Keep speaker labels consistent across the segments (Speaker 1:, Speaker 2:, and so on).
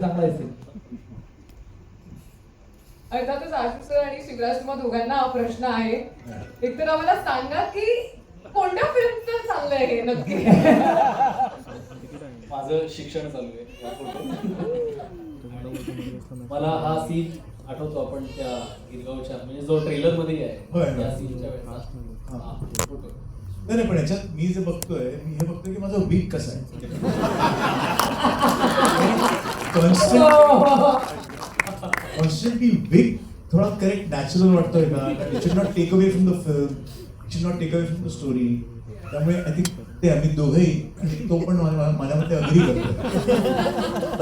Speaker 1: चांगला
Speaker 2: अर्थातच आशिष सर आणि शिवराज तुम्हा दोघांना हा प्रश्न आहे. एक तर आम्हाला सांगा की कोणत्या फिल्मचं चाललंय हे नक्की?
Speaker 3: माझं शिक्षण चालू आहे. मला हा सीन आठवतो आपण त्या गिरगावच्या म्हणजे जो
Speaker 4: ट्रेलरमध्ये
Speaker 3: आहे.
Speaker 4: होय.
Speaker 3: त्या सीनच्या वेळेला. हा, फोटो.
Speaker 4: नाही नाही, पण याच्यात मी जे बघतोय मी हे बघतोय की माझा वीक कसा आहे? कॉन्स्टंटली वीक थोडा करेक्ट नॅचरल वाटतोय का? It should not take away from the film it should not take away from the story त्यामुळे आय थिंक ते आम्ही दोघंही तो पण माझ्या मते अग्री करतो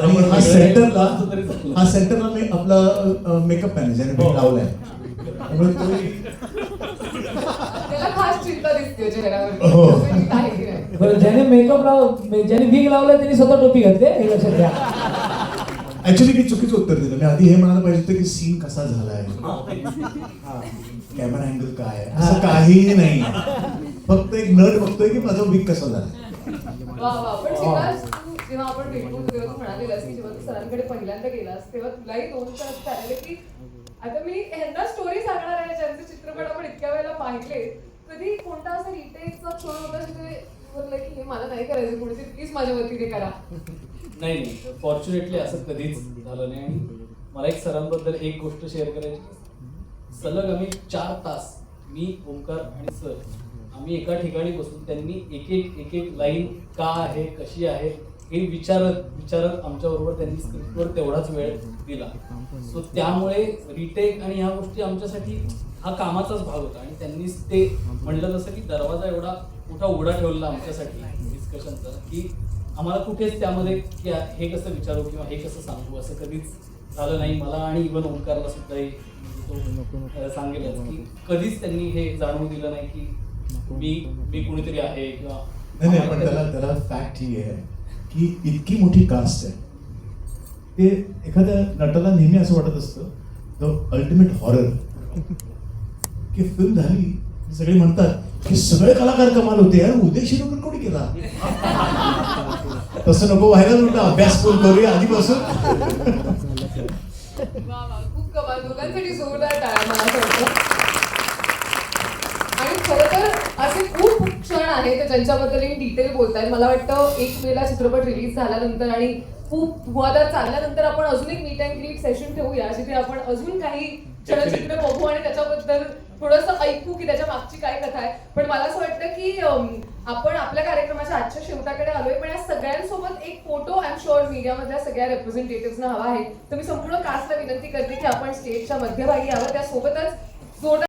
Speaker 4: आणि हा सेंटरला हा सेंटरला मी आपला मेकअप मॅन ज्याने मी लावलाय. त्यामुळे तोही
Speaker 2: त्याला खास चिंता दिसते चेहऱ्यावर.
Speaker 4: हो.
Speaker 2: नाही.
Speaker 1: बरं ज्याने मेकअप लाव ज्याने विग लावलाय त्यांनी स्वतः टोपी घातली हे लक्षात घ्या.
Speaker 4: ऍक्च्युली मी चुकीचं उत्तर दिलं. मी आधी हे म्हणायला पाहिजे होतं की सीन कसा झालाय. कॅमेरा अँगल काय आहे? असं काहीही नाही. फक्त एक नट बघतोय की माझा वीक कसा झाला
Speaker 2: वा वा. पण शिवराज तू जेव्हा आपण भेटलो तेव्हा तू म्हणालेलास की जेव्हा तू सरांकडे पहिल्यांदा गेलास तेव्हा तुलाही दोन आलेले की आता मी ह्यांना स्टोरी सांगणार आहे ज्यांचे चित्रपट आपण इतक्या वेळेला पाहिले कधी कोणता असा रिटेकचा क्षण होता जिथे बोलला की हे मला नाही करायचं कोणीतरी प्लीज माझ्या वतीने करा.
Speaker 3: नाही नाही. फॉर्च्युनेटली असं कधीच झालं नाही. आणि मला एक सरांबद्दल एक गोष्ट शेअर करायची सलग आम्ही चार तास मी ओंकार आणि सर आम्ही एका ठिकाणी बसून त्यांनी एक एक एक एक लाईन का आहे कशी आहे हे विचारत विचारत आमच्याबरोबर त्यांनी स्क्रिप्टवर तेवढाच वेळ दिला. सो त्यामुळे रिटेक आणि ह्या गोष्टी आमच्यासाठी हा कामाचाच भाग होता. आणि त्यांनीच ते म्हणलं जसं की दरवाजा एवढा मोठा उघडा ठेवलेला आमच्यासाठी डिस्कशनचा की आम्हाला कुठेच त्यामध्ये की हे कसं विचारू किंवा हे कसं सांगू असं कधीच झालं नाही. मला आणि इवन ओंकारला सुद्धा हे तो अं, सांगेलच की कधीच त्यांनी हे जाणवून दिलं नाही की मी मी कुणीतरी आहे किंवा
Speaker 4: नाही नाही पण त्याला त्याला फॅक्ट ही आहे. की इतकी मोठी कास्ट आहे. ते एखाद्या नटाला नेहमी असं वाटत असतं द अल्टिमेट हॉरर की फिल्म झाली सगळे म्हणतात की सगळे कलाकार कमाल होते यार उदय शिरोकर कोणी केला? तसं नको व्हायला म्हणतं अभ्यास कोण करूया आधीपासून.
Speaker 2: खूप कमाल. दोघांसाठी जोरदार टाळा मला असं वाटतं आणि खरं तर असे खूप क्षण आहेत ज्यांच्याबद्दल इन डिटेल बोलतायत. मला वाटतं एक वेळेला चित्रपट रिलीज झाल्यानंतर आणि खूप धुवाधार चालल्यानंतर आपण अजून एक मीट अँड ग्रीट सेशन ठेवूया जिथे आपण अजून काही चलचित्र बघू आणि त्याच्याबद्दल थोडंसं ऐकू की त्याच्या मागची काय कथा आहे. पण मला असं वाटतं की आपण आपल्या कार्यक्रमाच्या आजच्या शेवटाकडे आलोय पण या सगळ्यांसोबत एक फोटो आय एम शुअर मीडियामधल्या सगळ्या रेप्रेझेंटेटिव्हना हवा आहे. तर मी संपूर्ण कास्टला विनंती करते की आपण स्टेजच्या मध्यभागी यावं. त्यासोबतच जोरदार